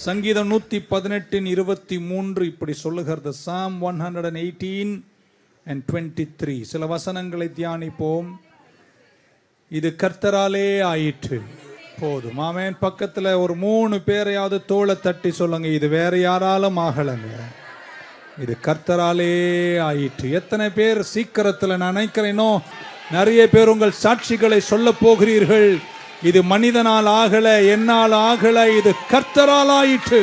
சங்கீதம் நூத்தி பதினெட்டின் இருபத்தி மூன்று இப்படி சொல்லுகிறது. Psalm one hundred and eighteen and twenty three சில வசனங்களை தியானிப்போம். இது கர்த்தராலே ஆயிற்று. போதும். மாமேன் பக்கத்துல ஒரு மூணு பேரையாவது தோளை தட்டி சொல்லுங்க. இது வேற யாராலும் ஆகலைங்க. இது கர்த்தராலே ஆயிற்று. எத்தனை பேர் சீக்கிரத்துல நான் நினைக்கிறேனோ நிறைய பேர் உங்கள் சாட்சிகளை சொல்ல போகிறீர்கள். இது மனிதனால் ஆகல என்னால் ஆகல இது கர்த்தரால் ஆயிற்று.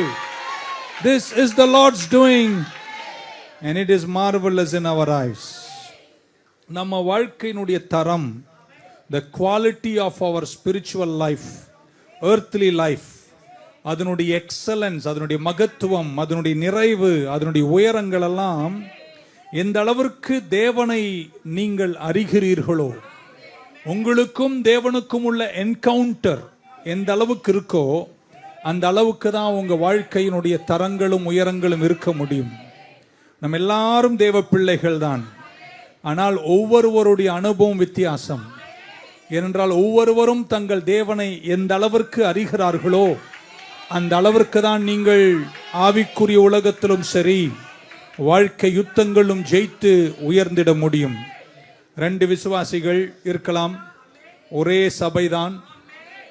This is the Lord's doing and it is marvellous in our eyes நம்ம வாழ்க்கையினுடைய தரம் the quality of our spiritual life earthly life அதனுடைய எக்ஸலன்ஸ் அதனுடைய மகத்துவம் அதனுடைய நிறைவு அதனுடைய உயரங்கள் எல்லாம் எந்த அளவிற்கு தேவனை நீங்கள் அறிகிறீர்களோ உங்களுக்கும் தேவனுக்கும் உள்ள என்கவுண்டர் எந்த அளவுக்கு இருக்கோ அந்த அளவுக்கு தான் உங்க வாழ்க்கையினுடைய தரங்களும் உயரங்களும் இருக்க முடியும். நம்ம எல்லாரும் தேவ பிள்ளைகள் தான். ஆனால் ஒவ்வொருவருடைய அனுபவம் வித்தியாசம். ஏனென்றால் ஒவ்வொருவரும் தங்கள் தேவனை எந்த அளவிற்கு அறிகிறார்களோ அந்த அளவிற்கு தான் நீங்கள் ஆவிக்குரிய உலகத்திலும் சரி வாழ்க்கை யுத்தங்களும் ஜெயித்து உயர்ந்திட முடியும். ரெண்டு விசுவாசிகள் இருக்கலாம். ஒரே சபைதான்.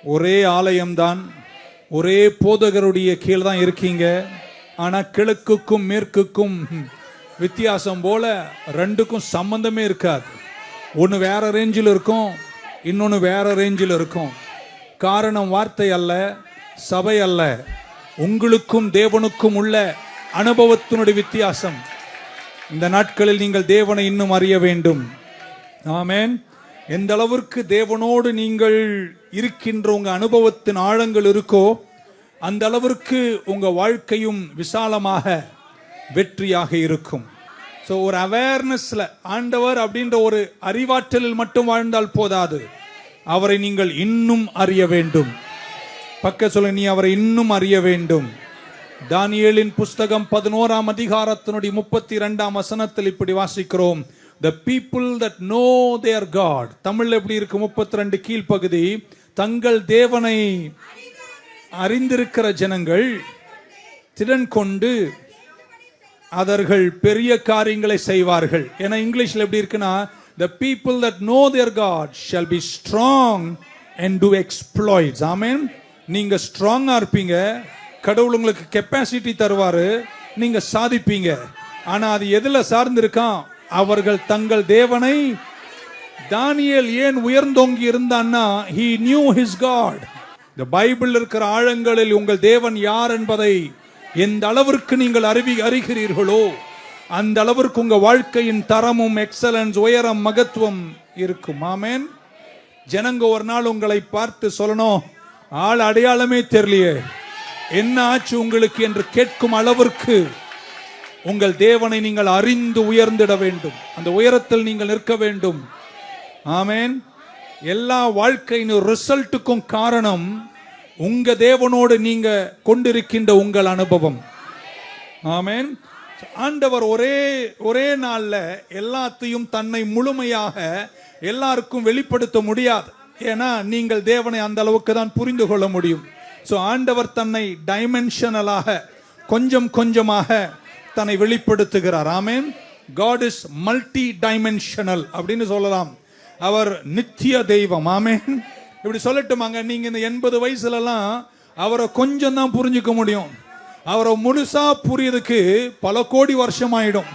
ஒரே ஆலயம்தான். ஒரே போதகருடைய கீழ் தான் இருக்கீங்க. ஆனா கிழக்குக்கும் மேற்குக்கும் வித்தியாசம் போல ரெண்டுக்கும் சம்பந்தமே இருக்காது. ஒன்று வேற ரேஞ்சில் இருக்கும் இன்னொன்று வேற ரேஞ்சில் இருக்கும். காரணம் வார்த்தை அல்ல சபை அல்ல. உங்களுக்கும் தேவனுக்கும் உள்ள அனுபவத்தினுடைய வித்தியாசம். இந்த நாட்களில் நீங்கள் தேவனை இன்னும் அறிய வேண்டும். ஆமேன். எந்த அளவிற்கு தேவனோடு நீங்கள் இருக்கின்ற உங்க அனுபவத்தின் ஆழங்கள் இருக்கோ அந்த அளவிற்கு உங்க வாழ்க்கையும் விசாலமாக வெற்றியாக இருக்கும். ஸோ ஒரு அவேர்னஸ்ல ஆண்டவர் அப்படின்ற ஒரு அறிவாற்றலில் மட்டும் வாழ்ந்தால் போதாது. அவரை நீங்கள் இன்னும் அறிய வேண்டும். பக்க சொல்ல நீ அவரை இன்னும் அறிய வேண்டும். தானியலின் புஸ்தகம் பதினோராம் அதிகாரத்தினுடைய முப்பத்தி இரண்டாம் வசனத்தில் இப்படி வாசிக்கிறோம். The people that know their God Tamil எப்படி இருக்கு? முப்பத்தி ரெண்டு கீழ்ப்பகுதி. தங்கள் தேவனை அறிந்திருக்கிற ஜனங்கள் திறன் கொண்டு அவர்கள் பெரிய காரியங்களை செய்வார்கள். ஏன்னா இங்கிலீஷில் எப்படி இருக்குன்னா the people that know their God shall be strong and do exploits ஆமேன். நீங்க ஸ்ட்ராங்காக இருப்பீங்க. கடவுள் உங்களுக்கு கெப்பாசிட்டி தருவாரு. நீங்க சாதிப்பீங்க. ஆனா அது எதுல சார்ந்து இருக்கான் அவர்கள் தங்கள் தேவனை தானியல் ஏன் உயர்ந்தோங்கி இருந்தான்னா ஹி நியூ ஹிஸ் காட் இந்த பைபிள் இருக்கிற ஆழங்களில் உங்கள் தேவன் யார் என்பதை எந்த அளவிற்கு நீங்கள் அறிவி அறிகிறீர்களோ அந்த அளவிற்கு உங்க வாழ்க்கையின் தரமும் எக்ஸலன்ஸ் உயரம் மகத்துவம் இருக்கும். ஆமேன். ஜனங்க ஒரு நாள் உங்களை பார்த்து சொல்லணும் ஆள் அடையாளமே தெரியலையே. என்ன ஆச்சு உங்களுக்கு என்று கேட்கும் அளவிற்கு உங்கள் தேவனை நீங்கள் அறிந்து உயர்ந்திட வேண்டும். அந்த உயரத்தில் நீங்கள் நிற்க வேண்டும். ஆமென். எல்லா வாழ்க்கையின் ரிசல்ட்டுக்கும் காரணம் உங்க தேவனோடு நீங்க கொண்டிருக்கின்ற உங்கள் அனுபவம். ஆமேன். ஆண்டவர் ஒரே ஒரே நாள்ல எல்லாத்தையும் தன்னை முழுமையாக எல்லாருக்கும் வெளிப்படுத்த முடியாது. ஏன்னா நீங்கள் தேவனை அந்த அளவுக்கு தான் புரிந்து கொள்ள முடியும். ஸோ ஆண்டவர் தன்னை டைமென்ஷனலாக கொஞ்சம் கொஞ்சமாக தன்னை வெளிப்படுத்துகிறார். ஆமேன். காட் இஸ் மல்டி டைமென்ஷனல் அப்படின்னு சொல்லலாம். அவர் நித்திய தெய்வம். ஆமேன். இப்படி சொல்லட்டுமாங்க? நீங்க இந்த எண்பது வயசுலலாம் அவரை கொஞ்சம் தான் புரிஞ்சுக்க முடியும். அவரை முழுசா புரியதுக்கு பல கோடி வருஷம் ஆயிடும்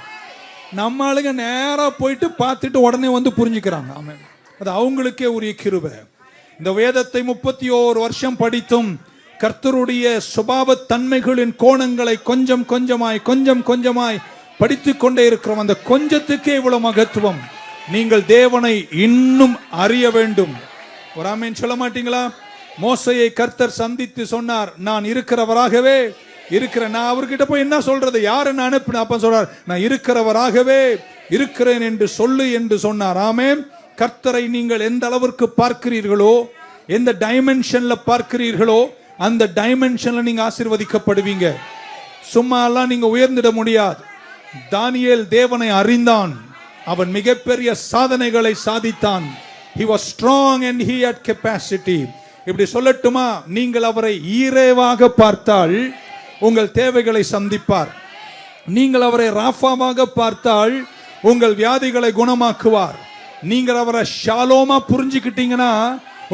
நம்ம ஆளுங்க நேரா போயிட்டு பார்த்துட்டு உடனே வந்து புரிஞ்சுக்கிறாங்க. ஆமென். அது அவங்களுக்கே உரிய கிருபை. இந்த வேதத்தை முப்பத்தி ஓரு வருஷம் படித்தும் கர்த்தருடைய சுபாவ தன்மைகளின் கோணங்களை கொஞ்சம் கொஞ்சமாய் கொஞ்சம் கொஞ்சமாய் படித்து கொண்டே இருக்கிறோம். அந்த கொஞ்சத்துக்கே இவ்வளவு மகத்துவம். நீங்கள் தேவனை இன்னும் அறிய வேண்டும். ஒரு ஆமீன் சொல்ல மாட்டீங்களா? மோசையை கர்த்தர் சந்தித்து சொன்னார் நான் இருக்கிறவராகவே இருக்கிற நான் அவர்கிட்ட போய் என்ன சொல்றது? யாரு நான் அனுப்பின? அப்ப சொல்றார் நான் இருக்கிறவராகவே இருக்கிறேன் என்று சொல்லு என்று சொன்னார். ஆமே கர்த்தரை நீங்கள் எந்த அளவிற்கு பார்க்கிறீர்களோ எந்த டைமென்ஷன்ல பார்க்கிறீர்களோ அந்த டைமென்ஷன்ல நீங்க ஆசீர்வதிக்கப்படுவீங்க. சும்மா எல்லாம் நீங்க உயர்ந்திட முடியாது. தானியேல் தேவனை அறிந்தான். அவன் மிகப்பெரிய சாதனைகளை சாதித்தான். He was strong and he had capacity இப்படி சொல்லட்டுமா? நீங்கள் அவரை ஈரேவாக பார்த்தால் உங்கள் தேவைகளை சந்திப்பார். நீங்கள் அவரை ராஃபாவாக பார்த்தால் உங்கள் வியாதிகளை குணமாக்குவார். நீங்கள் அவரை ஷாலோமா புரிஞ்சுக்கிட்டீங்கன்னா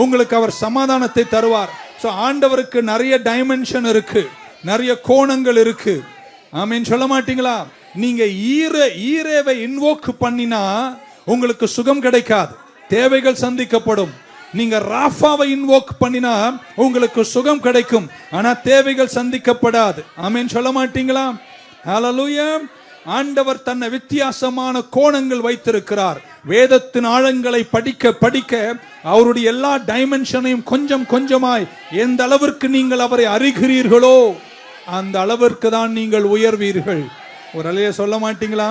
உங்களுக்கு அவர் சமாதானத்தை தருவார். ஸோ ஆண்டவருக்கு நிறைய டைமென்ஷன் இருக்கு. நிறைய கோணங்கள் இருக்கு. ஆமீன். சொல்ல மாட்டீங்களா? நீங்க ஈர ஈரேவை இன்வோக் பண்ணினா உங்களுக்கு சுகம் கிடைக்காது. தேவைகள் சந்திக்கப்படும். நீங்க ராஃபாவை இன்வோக் பண்ணினா உங்களுக்கு சுகம் கிடைக்கும். ஆனா தேவைகள் சந்திக்கப்படாது. ஆமீன். சொல்ல மாட்டீங்களா? ஹalleluya ஆண்டவர் தன்னை வித்தியாசமான கோணங்கள் வைத்திருக்கிறார். வேதத்தின் ஆழங்களை படிக்க படிக்க அவருடைய எல்லா டைமென்ஷனையும் கொஞ்சம் கொஞ்சமாய் எந்த அளவிற்கு நீங்கள் அவரை அறிகிறீர்களோ அந்த அளவிற்கு தான் நீங்கள் உயர்வீர்கள். ஒரு அலைய சொல்ல மாட்டீங்களா?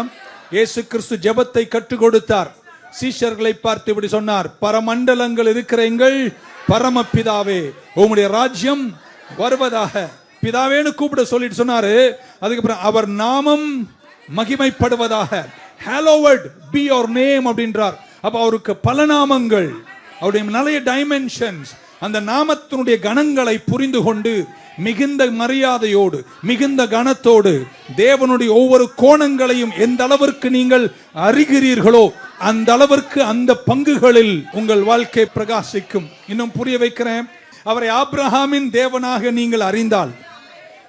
இயேசு கிறிஸ்து ஜெபத்தை கற்றுக் கொடுத்தார். சீஷர்களை பார்த்து இப்படி சொன்னார் பரமண்டலங்கள் இருக்கிற எங்கள் பரமபிதாவே உங்களுடைய ராஜ்யம் வருவதாக. பிதாவேன்னு கூப்பிட சொல்லிட்டு சொன்னாரு. அதுக்கப்புறம் அவர் நாமம் மகிமைப்படுவதாக. ஹலோவர்ட் பி யோர் நேம் அப்படின்றார். அப்ப அவருக்கு பல நாமங்கள் அவருடைய நிறைய டைமென்ஷன்ஸ் அந்த நாமத்தினுடைய கணங்களை புரிந்து கொண்டு மிகுந்த மரியாதையோடு மிகுந்த கனத்தோடு தேவனுடைய ஒவ்வொரு கோணங்களையும் எந்த அளவிற்கு நீங்கள் அறிகிறீர்களோ அந்த அளவிற்கு அந்த பங்குகளில் உங்கள் வாழ்க்கை பிரகாசிக்கும். இன்னும் புரிய வைக்கிறேன். அவரை ஆப்ரஹாமின் தேவனாக நீங்கள் அறிந்தால்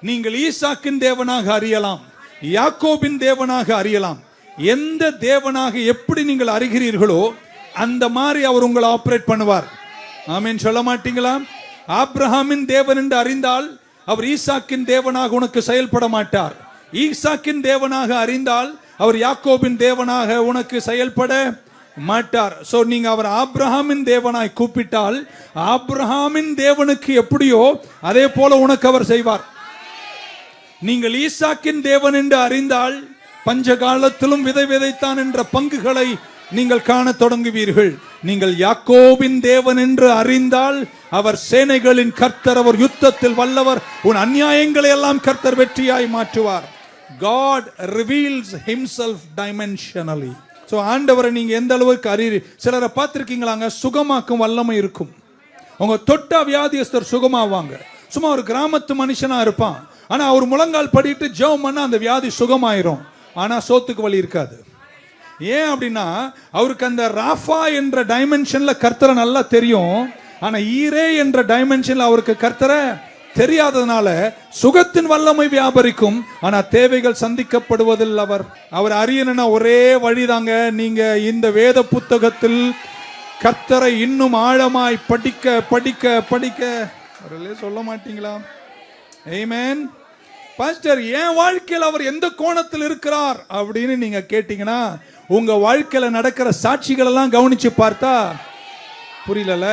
நீங்கள் ஈசாக்கின் தேவனாக அறியலாம் யாக்கோபின் தேவனாக அறியலாம் எந்த தேவனாக எப்படி நீங்கள் அறிகிறீர்களோ அந்த மாதிரி அவர் உங்களை ஆப்ரேட் பண்ணுவார். ஆமீன். சொல்ல மாட்டீங்களா? ஆப்ரஹாமின் தேவன் என்று அறிந்தால் அவர் ஈசாக்கின் தேவனாக உனக்கு செயல்பட மாட்டார். ஈசாக்கின் தேவனாக அறிந்தால் அவர் யாக்கோபின் தேவனாக உனக்கு செயல்பட மாட்டார். சோ நீங்க அவர் ஆப்ரஹாமின் தேவனாய் கூப்பிட்டால் ஆப்ரஹாமின் தேவனுக்கு எப்படியோ அதே போல உனக்கு அவர் செய்வார். நீங்கள் ஈசாக்கின் தேவன் என்று அறிந்தால் பஞ்ச காலத்திலும் விதை விதைத்தான் என்ற பங்குகளை நீங்கள் காணத் தொடங்குவீர்கள். நீங்கள் யாக்கோபின் தேவன் என்று அறிந்தால் அவர் சேனைகளின் கர்த்தர் அவர் யுத்தத்தில் வல்லவர் உன் அநியாயங்களை எல்லாம் கர்த்தர் வெற்றியாய் மாற்றுவார். God reveals himself dimensionally so ஆண்டவரை நீங்க எந்த அளவுக்கு அறி சிலரை பார்த்துருக்கீங்களாங்க? சுகமாக்கும் வல்லமை இருக்கும். அவங்க தொட்டா வியாதியஸ்தர் சுகமாவாங்க. சும்மா ஒரு கிராமத்து மனுஷனா இருப்பான். ஆனா அவர் முழங்கால் படிட்டு ஜெவம் பண்ணா அந்த வியாதி சுகமாயிரும். ஆனால் சோத்துக்கு வழி இருக்காது. ஏன் அப்படின்னா அவருக்கு அந்த ராஃபா என்ற டைமென்ஷனில் கர்த்தரை நல்லா தெரியும். ஆனால் ஈரே என்ற டைமென்ஷனில் அவருக்கு கர்த்தரை தெரியாததுனால சுகத்தின் வல்லமை வியாபரிக்கும். ஆனா தேவைகள் சந்திக்கப்படுவதில் அவர் அவர் அறியணும்னா ஒரே வழிதாங்க. நீங்க இந்த வேத புத்தகத்தில் கர்த்தரை இன்னும் ஆழமாய் படிக்க படிக்க படிக்க. சொல்ல மாட்டீங்களா? ஏமேன் பாஸ்டர் என் வாழ்க்கையில் அவர் எந்த கோணத்தில் இருக்கிறார்? அப்படின்னு நீங்க கேட்டீங்கன்னா உங்க வாழ்க்கையில நடக்கிற சாட்சிகள் எல்லாம் கவனிச்சு பார்த்தா புரியல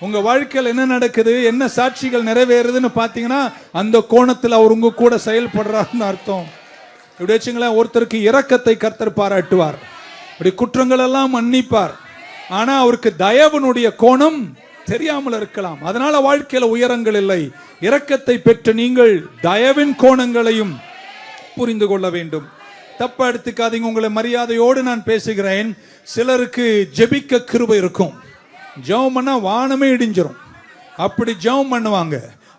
உங்க வாழ்க்கையில் என்ன நடக்குது என்ன சாட்சிகள் நிறைவேறுதுன்னு பார்த்தீங்கன்னா அந்த கோணத்தில் அவர் உங்க கூட செயல்படுறாருன்னு அர்த்தம். இப்படி வச்சுங்களேன் ஒருத்தருக்கு இரக்கத்தை கர்த்தர் பாராட்டுவார். இப்படி குற்றங்கள் எல்லாம் மன்னிப்பார். ஆனா அவருக்கு தயவனுடைய கோணம் தெரியாமல் இருக்கலாம். அதனால வாழ்க்கையில உயரங்கள் இல்லை. இரக்கத்தை பெற்ற நீங்கள் தயவின் கோணங்களையும் புரிந்து கொள்ள வேண்டும். தப்பா எடுத்துக்காதீங்க உங்களை மரியாதையோடு நான் பேசுகிறேன். சிலருக்கு ஜெபிக்க கிருபை இருக்கும். ஜெபம் பண்ணா வானமே இடிஞ்சிரும். அப்படி ஜெபம் பண்ணுவாங்க.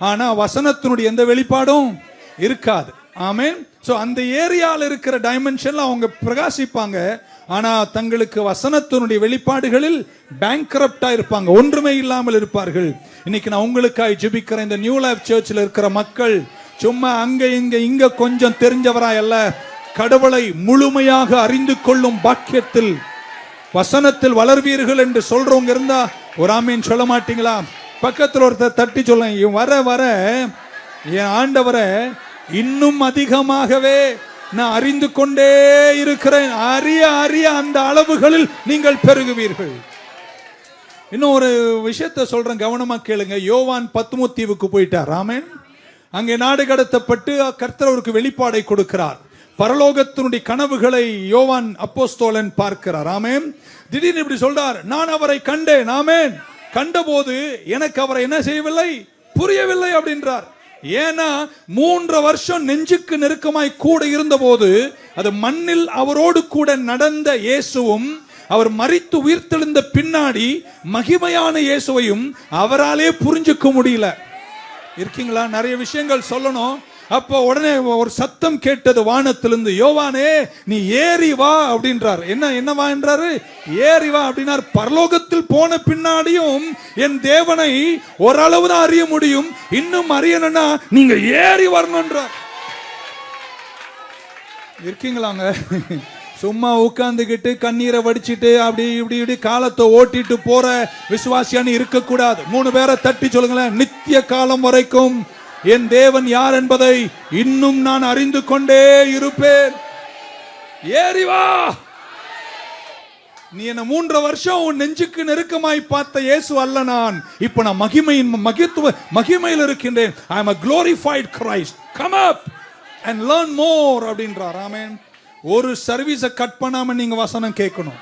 ஆனா வசனத்தினுடைய எந்த வெளிப்பாடும் இருக்காது. ஆமேன். சோ அந்த ஏரியால இருக்கிற டைமென்ஷன்ல அவங்க பிரகாசிப்பாங்க. ஆனா தங்களுக்கு வசனத்தினுடைய வெளிப்பாடுகளில் பேங்க்ரப்டா இருப்பாங்க. ஒன்றுமே இல்லாமல் இருப்பார்கள். இன்னைக்கு நான் உங்களுக்காய் ஜெபிக்கிற இந்த நியூ லைஃப் சர்ச்சில் இருக்கிற மக்கள் சும்மா அங்க இங்க இங்க கொஞ்சம் தெரிஞ்சவரா அல்ல கடவுளை முழுமையாக அறிந்து கொள்ளும் பாக்கியத்தில் வசனத்தில் வளர்வீர்கள் என்று சொல்றவங்க இருந்தா ஒரு ஆமீன் சொல்ல மாட்டீங்களா? பக்கத்தில் ஒருத்தர் தட்டி சொல்ல வர வர என் ஆண்டவரை இன்னும் அதிகமாகவே நான் அறிந்து கொண்டே இருக்கிறேன். அறிய அறிய அந்த அளவுகளில் நீங்கள் பெருகுவீர்கள். இன்னும் ஒரு விஷயத்த சொல்றேன் கவனமா கேளுங்க. யோவான் பத்மோத்தீவுக்கு போயிட்டார். ராமன் அங்கே நாடு கடத்தப்பட்டு கர்த்தர் அவருக்கு வெளிப்பாடை கொடுக்கிறார். பரலோகத்தினுடைய கனவுகளை யோவான் அப்போஸ்தோலன் பார்க்கிறார். ஆமேன். திடீர்னு இப்படி சொல்றார் நான் அவரை கண்டேன். ஆமேன். கண்டபோது எனக்கு அவரை என்ன செய்யவில்லை? புரியவில்லை அப்படின்றார். ஏன்னா மூன்று வருஷம் நெஞ்சுக்கு நெருக்கமாய் கூட இருந்தபோது அது மண்ணில் அவரோடு கூட நடந்த இயேசுவும் அவர் மறித்து உயிர்த்தெழுந்த பின்னாடி மகிமையான இயேசுவையும் அவராலே புரிஞ்சுக்க முடியல. இருக்கீங்களா? நிறைய விஷயங்கள் சொல்லணும். அப்போ உடனே ஒரு சத்தம் கேட்டது வானத்திலிருந்து யோவானே நீ ஏறி வா அப்படின்றார். என்ன என்னவா என்றாரு? ஏறி வா அப்படின்னார். பரலோகத்தில் போன பின்னாடியும் என் தேவனை ஓரளவு தான் அறிய முடியும். இன்னும் அறியணும்னா நீங்க ஏறி வரணும்ன்றார் இருக்கீங்களாங்க? சும்மா உட்காந்துக்கிட்டு கண்ணீரை வடிச்சிட்டு அப்படி இப்படி இப்படி காலத்தை ஓட்டிட்டு போற விசுவாசியான்னு இருக்கக்கூடாது. மூணு பேரை தட்டி சொல்லுங்களேன் நித்திய காலம் வரைக்கும் என் தேவன் யார் என்பதை இன்னும் நான் அறிந்து கொண்டே இருப்பேன். ஏறி வா. நீ என்ன மூன்று வருஷம் உன் நெஞ்சுக்கு நெருக்கமாய் பார்த்த இயேசு அல்ல நான். இப்ப நான் மகிமையின் மகித்துவ மகிமையில் இருக்கின்றேன். I am a glorified Christ come up and learn more அப்படின்றார். ஆமென் ஒரு சர்வீஸை கட் பண்ணாம நீங்க வசனம் கேட்கணும்.